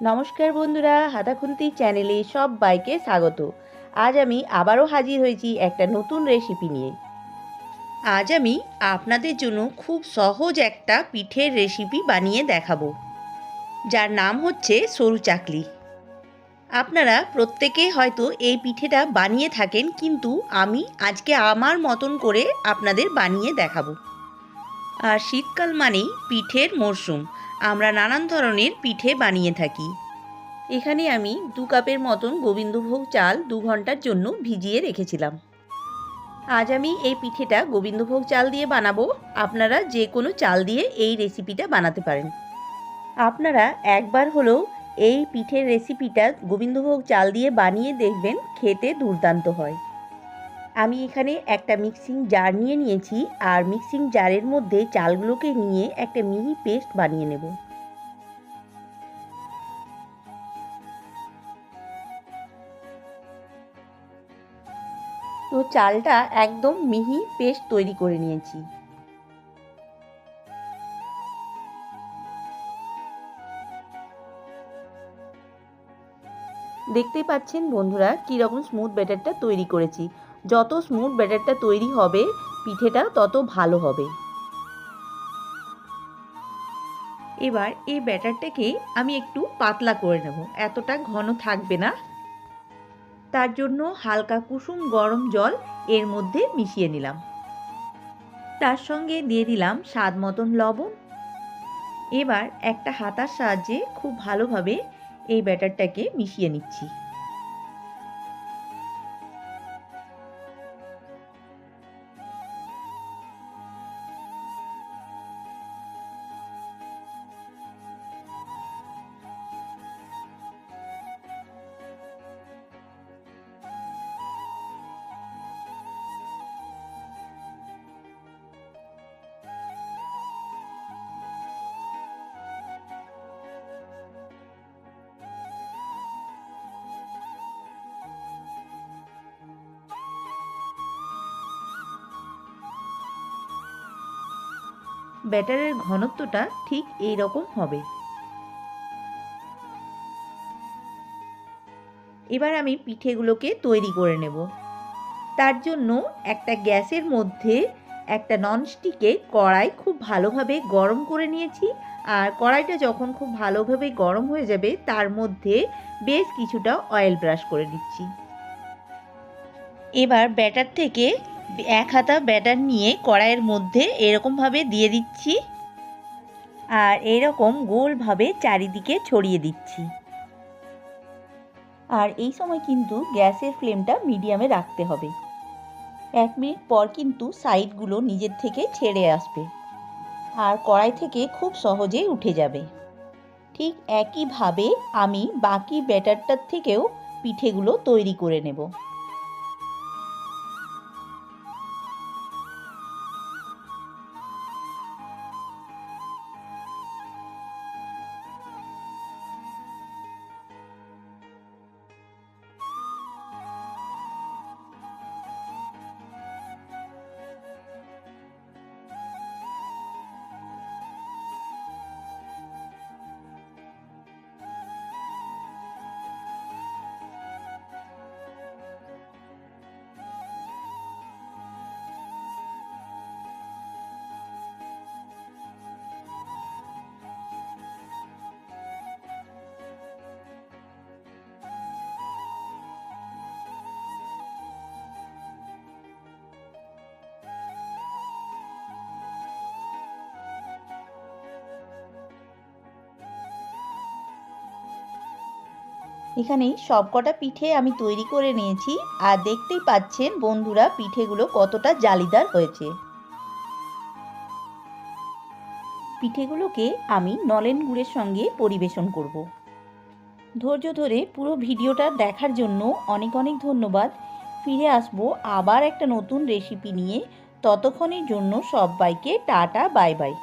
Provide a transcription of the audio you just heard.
নমস্কার বন্ধুরা হাতাখুন্তি চ্যানেলে সব বাইকে স্বাগত। আজ আমি আবারও হাজির হয়েছি একটা নতুন রেসিপি নিয়ে। আজ আমি আপনাদের জন্য খুব সহজ একটা পিঠের রেসিপি বানিয়ে দেখাবো। যার নাম হচ্ছে সরু চাকলি। আপনারা প্রত্যেকে হয়তো এই পিঠেটা বানিয়ে থাকেন, কিন্তু আমি আজকে আমার মতন করে আপনাদের বানিয়ে দেখাবো। আর শীতকাল মানেই পিঠের মরশুম আমরা নানান ধরনের পিঠে বানিয়ে থাকি। এখানে আমি দু কাপের মতন গোবিন্দভোগ চাল দু ঘণ্টার জন্য ভিজিয়ে রেখেছিলাম। আজ আমি এই পিঠেটা গোবিন্দভোগ চাল দিয়ে বানাবো। আপনারা যে কোনো চাল দিয়ে এই রেসিপিটা বানাতে পারেন। আপনারা একবার হলেও এই পিঠের রেসিপিটা গোবিন্দভোগ চাল দিয়ে বানিয়ে দেখবেন, খেতে দুর্দান্ত হয়। আমি এখানে একটা মিক্সিং জার নিয়ে নিয়েছি, আর মিক্সিং জারের মধ্যে চালগুলোকে নিয়ে একটা মিহি পেস্ট বানিয়ে নেব। তো চালটা একদম মিহি পেস্ট তৈরি করে নিয়েছি। দেখতেই পাচ্ছেন বন্ধুরা কীরকম স্মুথ ব্যাটারটা তৈরি করেছি। যত স্মুথ ব্যাটারটা তৈরি হবে, পিঠেটা তত ভালো হবে। এবার এই ব্যাটারটাকে আমি একটু পাতলা করে নেব। এতটা ঘন থাকবে না। তার জন্য হালকা কুসুম গরম জল এর মধ্যে মিশিয়ে নিলাম। তার সঙ্গে দিয়ে দিলাম স্বাদ মতন লবণ। এবার একটা হাতার সাহায্যে খুব ভালোভাবে এই ব্যাটারটাকে মিশিয়ে নিচ্ছি। ব্যাটারের ঘনত্বটা ঠিক এই রকম হবে। এবার আমি পিঠেগুলোকে তৈরি করে নেব। তার জন্য একটা গ্যাসের মধ্যে একটা ননস্টিকে কড়াই খুব ভালোভাবে গরম করে নিয়েছি। আর কড়াইটা যখন খুব ভালোভাবে গরম হয়ে যাবে, তার মধ্যে বেশ কিছুটা অয়েল ব্রাশ করে দিচ্ছি এবার ব্যাটার থেকে এক হাতা ব্যাটার নিয়ে কড়াইয়ের মধ্যে এরকমভাবে দিয়ে দিচ্ছি। আর এরকম গোলভাবে চারিদিকে ছড়িয়ে দিচ্ছি। আর এই সময় কিন্তু গ্যাসের ফ্লেমটা মিডিয়ামে রাখতে হবে। এক মিনিট পর কিন্তু সাইডগুলো নিজের থেকে ছেড়ে আসবে। আর কড়াই থেকে খুব সহজেই উঠে যাবে। ঠিক একইভাবে আমি বাকি ব্যাটারটার থেকেও পিঠেগুলো তৈরি করে নেব। এখানেই সবকটা পিঠে আমি তৈরি করে নিয়েছি আর দেখতেই পাচ্ছেন বন্ধুরা পিঠেগুলো কতটা জালিদার হয়েছে। পিঠেগুলোকে আমি নলেন গুড়ের সঙ্গে পরিবেশন করব। ধৈর্য ধরে পুরো ভিডিওটা দেখার জন্য অনেক অনেক ধন্যবাদ। ফিরে আসব আবার একটা নতুন রেসিপি নিয়ে। ততক্ষণের জন্য সবাইকে টাটা, বাই বাই।